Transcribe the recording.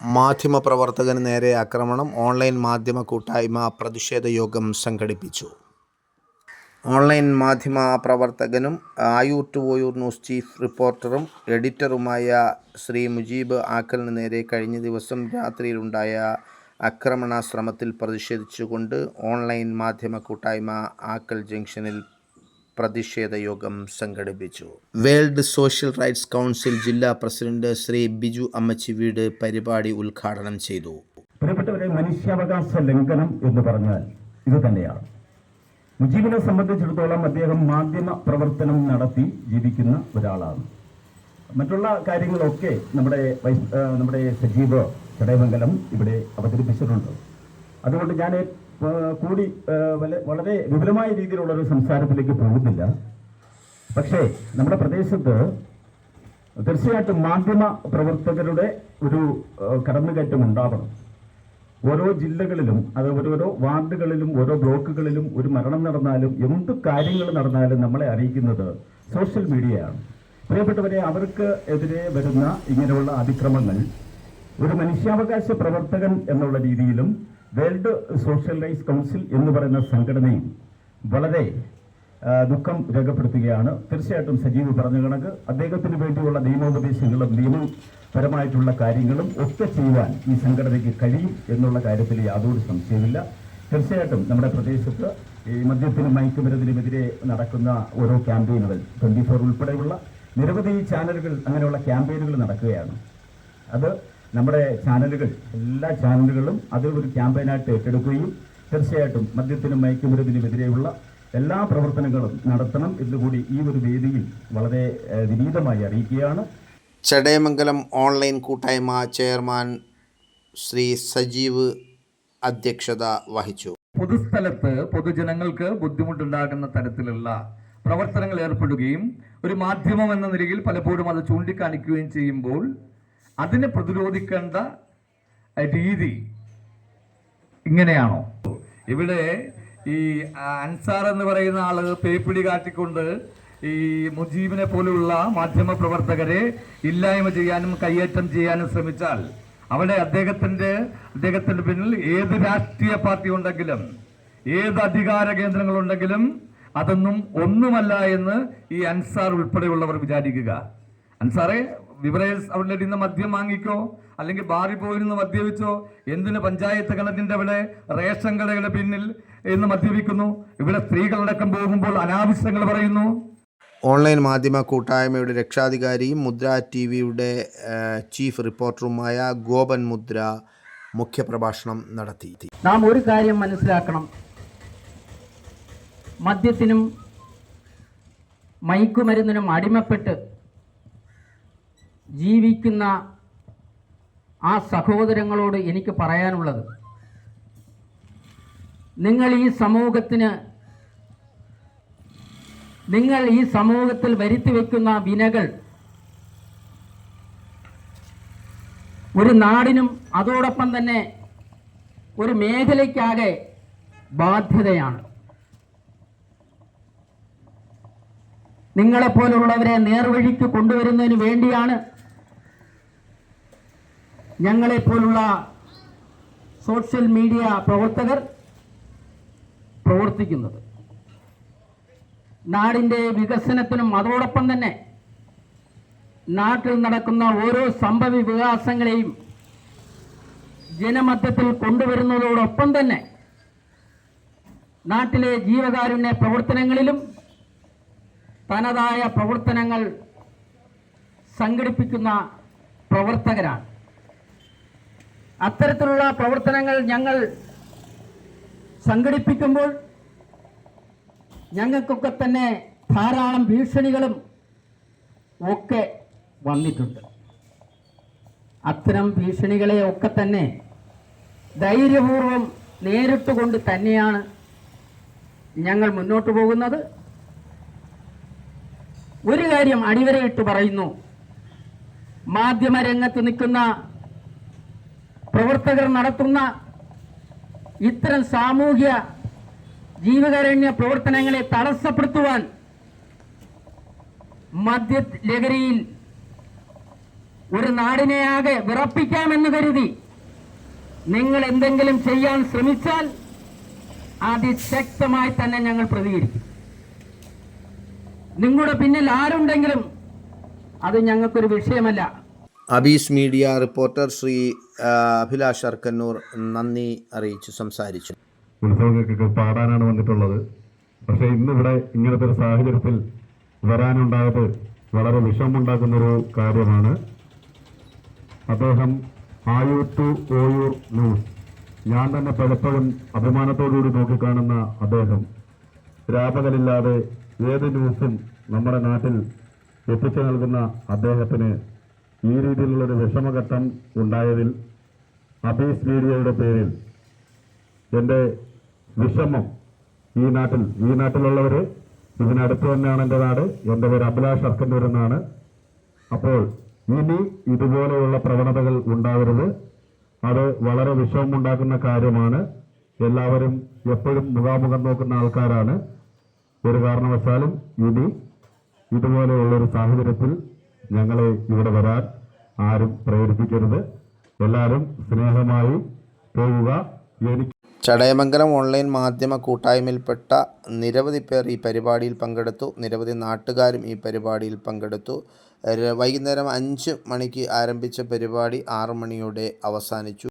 മാധ്യമപ്രവർത്തകന് നേരെ ആക്രമണം. ഓൺലൈൻ മാധ്യമ കൂട്ടായ്മ പ്രതിഷേധ യോഗം സംഘടിപ്പിച്ചു. ഓൺലൈൻ മാധ്യമ പ്രവർത്തകനും ആയൂർ ടു ന്യൂസ് ചീഫ് റിപ്പോർട്ടറും എഡിറ്ററുമായ ശ്രീ മുജീബ് ആക്കലിന് നേരെ കഴിഞ്ഞ ദിവസം രാത്രിയിലുണ്ടായ ആക്രമണ ശ്രമത്തിൽ പ്രതിഷേധിച്ചുകൊണ്ട് ഓൺലൈൻ മാധ്യമ കൂട്ടായ്മ ആക്കൽ ജംഗ്ഷനിൽ പ്രതിഷേധ യോഗം സംഘടിപ്പിച്ചു. വേൾഡ് സോഷ്യൽ റൈറ്റ്സ് കൗൺസിൽ ജില്ലാ പ്രസിഡന്റ് ശ്രീ ബിജു അമ്മച്ചി വീട് പരിപാടി ഉദ്ഘാടനം ചെയ്തു. പ്രിയപ്പെട്ടവരെ മനുഷ്യാവകാശ ലംഘനം എന്ന് പറഞ്ഞാൽ ഇത് തന്നെയാണ്. മുജീബിനെ സംബന്ധിച്ചിടത്തോളം അദ്ദേഹം മാധ്യമ പ്രവർത്തനം നടത്തി ജീവിക്കുന്ന ഒരാളാണ്. മറ്റുള്ള കാര്യങ്ങളൊക്കെ നമ്മുടെ നമ്മുടെ സജീവ് ചടയമംഗലം ഇവിടെ അവതരിപ്പിച്ചിട്ടുണ്ട്. അതുകൊണ്ട് ഞാൻ കൂടി വളരെ വിപുലമായ രീതിയിലുള്ള ഒരു സംസാരത്തിലേക്ക് പോകുന്നില്ല. പക്ഷേ നമ്മുടെ പ്രദേശത്ത് തീർച്ചയായിട്ടും മാധ്യമ പ്രവർത്തകരുടെ ഒരു കടന്നുകയറ്റം ഉണ്ടാവണം. ഓരോ ജില്ലകളിലും അത് ഓരോരോ വാർഡുകളിലും ഓരോ ബ്ലോക്കുകളിലും ഒരു മരണം നടന്നാലും എന്ത് കാര്യങ്ങൾ നടന്നാലും നമ്മളെ അറിയിക്കുന്നത് സോഷ്യൽ മീഡിയയാണ്. പ്രിയപ്പെട്ടവരെ അവർക്ക് എതിരെ വരുന്ന ഇങ്ങനെയുള്ള അതിക്രമങ്ങൾ ഒരു മനുഷ്യാവകാശ പ്രവർത്തകൻ എന്നുള്ള രീതിയിലും വേൾഡ് സോഷ്യൽ റൈറ്റ്സ് കൗൺസിൽ എന്ന് പറയുന്ന സംഘടനയും വളരെ ദുഃഖം രേഖപ്പെടുത്തുകയാണ്. തീർച്ചയായിട്ടും സജീവ് പറഞ്ഞ കണക്ക്. അദ്ദേഹത്തിന് വേണ്ടിയുള്ള നിയമോപദേശങ്ങളും നിയമപരമായിട്ടുള്ള കാര്യങ്ങളും ഒക്കെ ചെയ്യുവാൻ ഈ സംഘടനയ്ക്ക് കഴിയും എന്നുള്ള കാര്യത്തിൽ യാതൊരു സംശയമില്ല തീർച്ചയായിട്ടും നമ്മുടെ പ്രദേശത്ത് ഈ മദ്യത്തിനും മയക്കുമരുന്നിനുമെതിരെ നടക്കുന്ന ഓരോ ക്യാമ്പയിനുകൾ ട്വന്റി ഫോർ ഉൾപ്പെടെയുള്ള നിരവധി ചാനലുകൾ അങ്ങനെയുള്ള ക്യാമ്പയിനുകൾ നടക്കുകയാണ്. അത് നമ്മുടെ ചാനലുകൾ എല്ലാ ചാനലുകളും അത് ഒരു ക്യാമ്പയിനായിട്ട് ഏറ്റെടുക്കുകയും തീർച്ചയായിട്ടും മദ്യത്തിനും മയക്കുമരുന്നിനുമെതിരെയുള്ള എല്ലാ പ്രവർത്തനങ്ങളും നടത്തണം എന്നുകൂടി ഈ ഒരു വേദിയിൽ വളരെ വിനീതമായി അറിയിക്കുകയാണ്. ചടയമംഗലം ഓൺലൈൻ കൂട്ടായ്മ ചെയർമാൻ ശ്രീ സജീവ് അധ്യക്ഷത വഹിച്ചു. പൊതുസ്ഥലത്ത് പൊതുജനങ്ങൾക്ക് ബുദ്ധിമുട്ടുണ്ടാകുന്ന തരത്തിലുള്ള പ്രവർത്തനങ്ങൾ ഏർപ്പെടുകയും ഒരു മാധ്യമം എന്ന നിലയിൽ പലപ്പോഴും അത് ചൂണ്ടിക്കാണിക്കുകയും ചെയ്യുമ്പോൾ അതിനെ പ്രതിരോധിക്കേണ്ട രീതി ഇങ്ങനെയാണോ? ഇവിടെ ഈ അൻസാർ എന്ന് പറയുന്ന ആൾ പേപ്പിടി കാട്ടിക്കൊണ്ട് ഈ മുജീബിനെ പോലെയുള്ള മാധ്യമ പ്രവർത്തകരെ ഇല്ലായ്മ ചെയ്യാനും കയ്യേറ്റം ചെയ്യാനും ശ്രമിച്ചാൽ അവിടെ അദ്ദേഹത്തിന്റെ അദ്ദേഹത്തിന്റെ പിന്നിൽ ഏത് രാഷ്ട്രീയ പാർട്ടി ഉണ്ടെങ്കിലും ഏത് അധികാര കേന്ദ്രങ്ങളുണ്ടെങ്കിലും അതൊന്നും ഒന്നുമല്ല എന്ന് ഈ അൻസാർ ഉൾപ്പെടെയുള്ളവർ വിചാരിക്കുക. അൻസാറെ വിവറേഴ്സ് ഔട്ട്ലെറ്റിൽ നിന്ന് മദ്യം വാങ്ങിക്കോ? അല്ലെങ്കിൽ ബാറി പോയിരുന്ന് മദ്യപിച്ചോ എന്തിന് പഞ്ചായത്ത് കിണറ്റിന്റെ അവിടെ റേഷൻ കടയുടെ പിന്നിൽ എന്ന് മദ്യപിക്കുന്നു? ഇവിടെ സ്ത്രീകളടക്കം പോകുമ്പോൾ അനാവശ്യങ്ങൾ പറയുന്നു. ഓൺലൈൻ മാധ്യമ കൂട്ടായ്മയുടെ രക്ഷാധികാരിയും മുദ്ര ടി വിയുടെ ചീഫ് റിപ്പോർട്ടറുമായ ഗോപൻ മുദ്ര മുഖ്യപ്രഭാഷണം നടത്തി. നാം ഒരു കാര്യം മനസ്സിലാക്കണം. മദ്യത്തിനും മയക്കുമരുന്നിനും അടിമപ്പെട്ട് ജീവിക്കുന്ന ആ സഹോദരങ്ങളോട് എനിക്ക് പറയാനുള്ളത്. നിങ്ങൾ ഈ സമൂഹത്തിന് നിങ്ങൾ ഈ സമൂഹത്തിൽ വരുത്തി വയ്ക്കുന്ന വിനകൾ ഒരു നാടിനും അതോടൊപ്പം തന്നെ ഒരു മേഖലയ്ക്കാകെ ബാധ്യതയാണ്. നിങ്ങളെപ്പോലുള്ളവരെ നേർവഴിക്ക് കൊണ്ടുവരുന്നതിന് വേണ്ടിയാണ് ഞങ്ങളെപ്പോലുള്ള സോഷ്യൽ മീഡിയ പ്രവർത്തകർ പ്രവർത്തിക്കുന്നത്. നാടിന്റെ വികസനത്തിനും അതോടൊപ്പം തന്നെ നാട്ടിൽ നടക്കുന്ന ഓരോ സംഭവ വികാസങ്ങളെയും ജനമധ്യത്തിൽ കൊണ്ടുവരുന്നതോടൊപ്പം തന്നെ നാട്ടിലെ ജീവകാരുണ്യ പ്രവർത്തനങ്ങളിലും തനതായ പ്രവർത്തനങ്ങൾ സംഘടിപ്പിക്കുന്ന പ്രവർത്തകരാണ്. അത്തരത്തിലുള്ള പ്രവർത്തനങ്ങൾ ഞങ്ങൾ സംഘടിപ്പിക്കുമ്പോൾ ഞങ്ങൾക്കൊക്കെ തന്നെ ധാരാളം ഭീഷണികളും ഒക്കെ വന്നിട്ടുണ്ട്. അത്തരം ഭീഷണികളെ ഒക്കെ തന്നെ ധൈര്യപൂർവം നേരിട്ടുകൊണ്ട് തന്നെയാണ് ഞങ്ങൾ മുന്നോട്ട് പോകുന്നത്. ഒരു കാര്യം അടിവരയിട്ട് പറയുന്നു. മാധ്യമരംഗത്ത് നിൽക്കുന്ന പ്രവർത്തകർ നടത്തുന്ന ഇത്തരം സാമൂഹ്യ ജീവകാരുണ്യ പ്രവർത്തനങ്ങളെ തടസ്സപ്പെടുത്തുവാൻ മദ്യ ലഹരിയിൽ ഒരു നാടിനെയാകെ വിറപ്പിക്കാമെന്ന് കരുതി നിങ്ങൾ എന്തെങ്കിലും ചെയ്യാൻ ശ്രമിച്ചാൽ അതിശക്തമായി തന്നെ ഞങ്ങൾ പ്രതികരിക്കും. നിങ്ങളുടെ പിന്നിൽ ആരുണ്ടെങ്കിലും അത് ഞങ്ങൾക്കൊരു വിഷയമല്ല. അബീസ് മീഡിയ റിപ്പോർട്ടർ ശ്രീ അഭിലാഷ് അർക്കന്നൂർ നന്ദി അറിയിച്ചു സംസാരിച്ചു. ഉത്സവങ്ങൾക്കൊക്കെ പാടാനാണ് വന്നിട്ടുള്ളത്. പക്ഷേ ഇന്നിവിടെ ഇങ്ങനത്തെ ഒരു സാഹചര്യത്തിൽ വരാനുണ്ടായത് വളരെ വിഷമമുണ്ടാക്കുന്നൊരു കാര്യമാണ്. അദ്ദേഹം ആയൂർ ടു ഓയൂർ ന്യൂസ്. ഞാൻ തന്നെ പലപ്പോഴും അഭിമാനത്തോടുകൂടി നോക്കിക്കാണുന്ന അദ്ദേഹം. രാപകലില്ലാതെ ഏത് ന്യൂസും നമ്മുടെ നാട്ടിൽ എത്തിച്ചു നൽകുന്ന അദ്ദേഹത്തിന് ഈ രീതിയിലുള്ളൊരു വിഷമഘട്ടം ഉണ്ടായതിൽ അബീസ് മീഡിയയുടെ പേരിൽ എന്റെ വിഷമം ഈ നാട്ടിൽ ഈ നാട്ടിലുള്ളവർ ഇതിനടുത്ത് തന്നെയാണ് എന്റെ നാട്. എന്റെ പേര് അഭിലാഷ് അർക്കന്നൂർ എന്നാണ്. അപ്പോൾ ഇനി ഇതുപോലെയുള്ള പ്രവണതകൾ ഉണ്ടാവരുത്. അത് വളരെ വിഷമമുണ്ടാക്കുന്ന കാര്യമാണ്. എല്ലാവരും എപ്പോഴും മുഖാമുഖം നോക്കുന്ന ആൾക്കാരാണ്. ഒരു കാരണവശാലും ഇനി ഇതുപോലെയുള്ളൊരു സാഹചര്യത്തിൽ ഞങ്ങളെ ഇവിടെ വരാൻ ആരും പ്രേരിപ്പിക്കരുത്. എല്ലാവരും സ്നേഹമായി പോവുക എനിക്ക് ചടയമംഗലം ഓൺലൈൻ മാധ്യമ കൂട്ടായ്മയിൽപ്പെട്ട നിരവധി പേർ ഈ പരിപാടിയിൽ പങ്കെടുത്തു. നിരവധി നാട്ടുകാരും ഈ പരിപാടിയിൽ പങ്കെടുത്തു. വൈകുന്നേരം അഞ്ച് മണിക്ക് ആരംഭിച്ച പരിപാടി ആറു മണിയോടെ അവസാനിച്ചു.